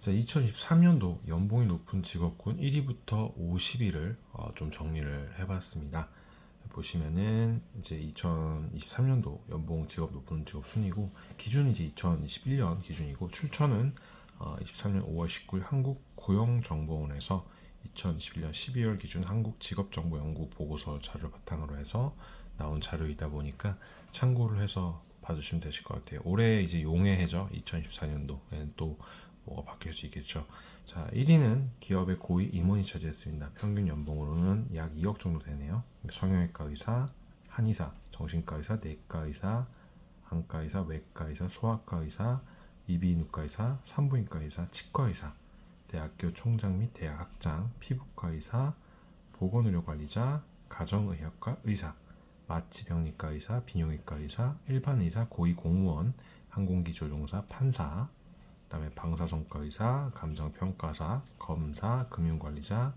자, 2023년도 연봉이 높은 직업군 1위부터 50위를 어, 좀 정리를 해봤습니다. 보시면은 이제 2023년도 연봉 직업 높은 직업 순이고 기준이 이제 2021년 기준이고 출처는 어, 23년 5월 19일 한국 고용정보원에서 2021년 12월 기준 한국 직업정보연구 보고서 자료를 바탕으로 해서 나온 자료이다 보니까 참고를 해서 봐주시면 되실 것 같아요. 올해 이제 용해 해죠. 2024년도에는 또 뭐가 바뀔 수 있겠죠. 자, 1위는 기업의 고위 임원이 차지했습니다. 평균 연봉으로는 약 2억 정도 되네요. 성형외과 의사, 한의사, 정신과 의사, 내과 의사, 한과 의사, 외과 의사, 소아과 의사, 이비인후과 의사, 산부인과 의사, 치과 의사, 대학교 총장 및 대학 학장, 피부과 의사, 보건의료관리자, 가정의학과 의사, 마취병리과 의사, 비뇨기과 의사, 일반 의사, 고위 공무원, 항공기 조종사, 판사, 그다음에 방사선과 의사, 감정평가사, 검사, 금융관리자,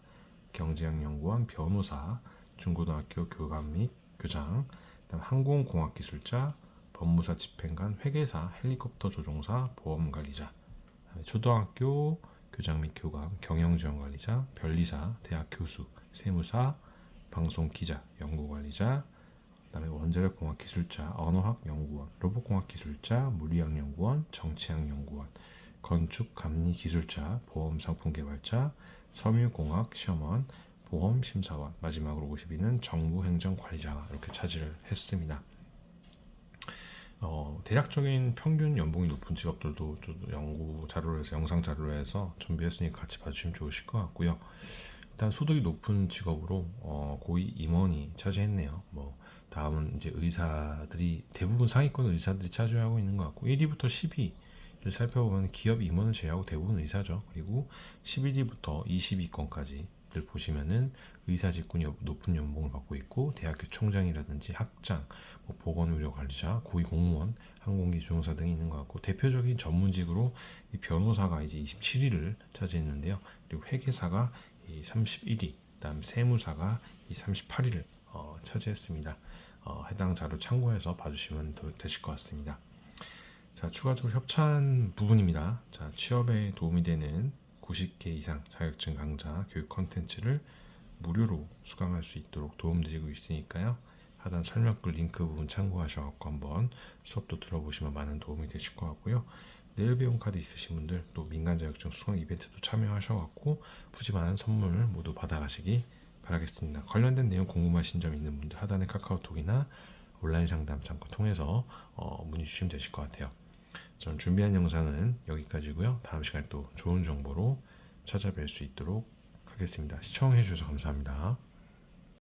경제학연구원, 변호사, 중고등학교 교감 및 교장, 그다음 항공공학기술자, 법무사 집행관, 회계사, 헬리콥터 조종사, 보험관리자, 초등학교 교장 및 교감, 경영지원관리자, 변리사, 대학 교수, 세무사, 방송 기자, 연구관리자, 그다음에 원자력 공학 기술자, 언어학 연구원, 로봇 공학 기술자, 물리학 연구원, 정치학 연구원, 건축감리기술자, 보험상품개발자, 섬유공학 시험원, 보험심사원, 마지막으로 50위는 정부행정관리자가 이렇게 차지를 했습니다. 어, 대략적인 평균 연봉이 높은 직업들도 좀 연구 자료를 해서 영상 자료를 해서 준비했으니까 같이 봐주시면 좋으실 것 같고요. 일단 소득이 높은 직업으로 어, 고위 임원이 차지했네요. 뭐 다음은 이제 의사들이 대부분 상위권 의사들이 차지하고 있는 것 같고 1위부터 10위를 살펴보면 기업 임원을 제외하고 대부분 의사죠. 그리고 11위부터 20위권까지를 보시면은 의사 직군이 높은 연봉을 받고 있고 대학교 총장이라든지 학장, 뭐 보건의료관리자, 고위 공무원, 항공기 조종사 등이 있는 것 같고 대표적인 전문직으로 이 변호사가 이제 27위를 차지했는데요. 그리고 회계사가 이 31위, 그다음 세무사가 이 38위를 어, 차지했습니다. 어, 해당 자료 참고해서 봐주시면 더 되실 것 같습니다. 자, 추가적으로 협찬 부분입니다. 자, 취업에 도움이 되는 90개 이상 자격증 강좌 교육 컨텐츠를 무료로 수강할 수 있도록 도움드리고 있으니까요. 하단 설명글 링크 부분 참고하셔서 한번 수업도 들어보시면 많은 도움이 되실 것 같고요. 내일 배움 카드 있으신 분들 또 민간 자격증 수강 이벤트도 참여하셔갖고 푸짐한 선물 모두 받아가시기 바라겠습니다. 관련된 내용 궁금하신 점 있는 분들 하단의 카카오톡이나 온라인 상담 창구 통해서 어, 문의 주시면 되실 것 같아요. 전 준비한 영상은 여기까지고요. 다음 시간에 또 좋은 정보로 찾아뵐 수 있도록 하겠습니다. 시청해 주셔서 감사합니다.